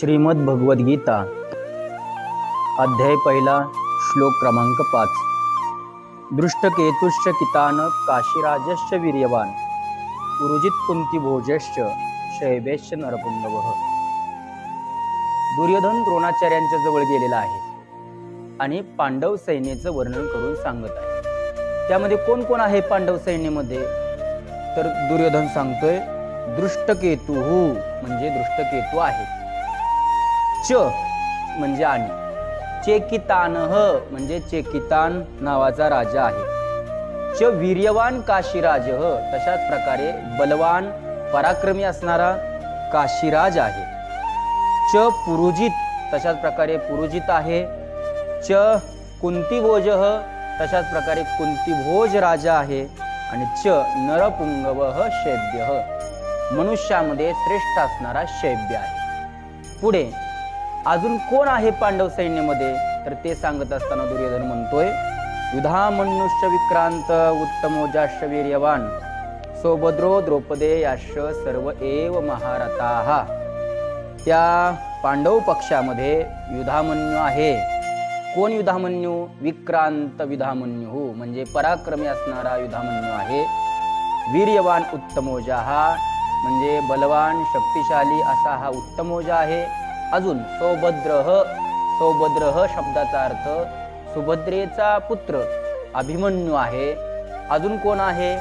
श्रीमद भगवद्गीता अध्याय पहिला श्लोक क्रमांक पाच. दृष्टकेतुश्च कितान काशीराजश्च वीर्यवान उरुजित कुंती भोजश्च शैवेश्च नरपुंगव दुर्योधन द्रोणाचार्यांच्या जवळ गेलेला आहे आणि पांडव सैन्याचं वर्णन करून सांगत आहे. त्यामध्ये कोण कोण आहे पांडव सैन्यामध्ये? तर दुर्योधन सांगतोय दृष्टकेतू म्हणजे दृष्टकेतू आहे. च म्हणजे आणि. चेकितान म्हणजे चेकितान नावाचा राजा आहे. च वीर्यवान काशीराज तशाच प्रकारे बलवान पराक्रमी असणारा काशीराज आहे. च पुरुजित तशाच प्रकारे पुरुजित आहे. च कुंतीभोज तशाच प्रकारे कुंतीभोज राजा आहे. आणि च नरपुंगव शैब्य मनुष्यामध्ये श्रेष्ठ असणारा शैब्य आहे. पुढे अजून कोण आहे पांडव सैन्यामध्ये? तर ते सांगत असताना दुर्योधन म्हणतोय युधा मनुष्य विक्रांत उत्तमोजाश्च वीर्यवान सोभद्रो द्रौपदे याश सर्व एव महारथाः. त्या पांडव पक्षामध्ये युधामन्यू आहे. कोण युधामन्यू? विक्रांत युधामन्यू म्हणजे पराक्रमी असणारा युधामन्यू आहे. वीर्यवान उत्तमोजा हा म्हणजे बलवान शक्तिशाली असा हा उत्तमोजा आहे. अजून सौभद्रह सौभद्रह शब्दाचा अर्थ सुभद्रेचा पुत्र अभिमन्यू आहे. अजून कोण आहे?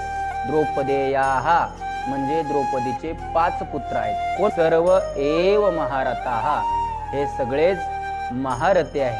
द्रौपदेया म्हणजे द्रौपदीचे पाच पुत्र आहेत. कोण? सर्व एव महारथा. हे सगळेच महारथे आहेत.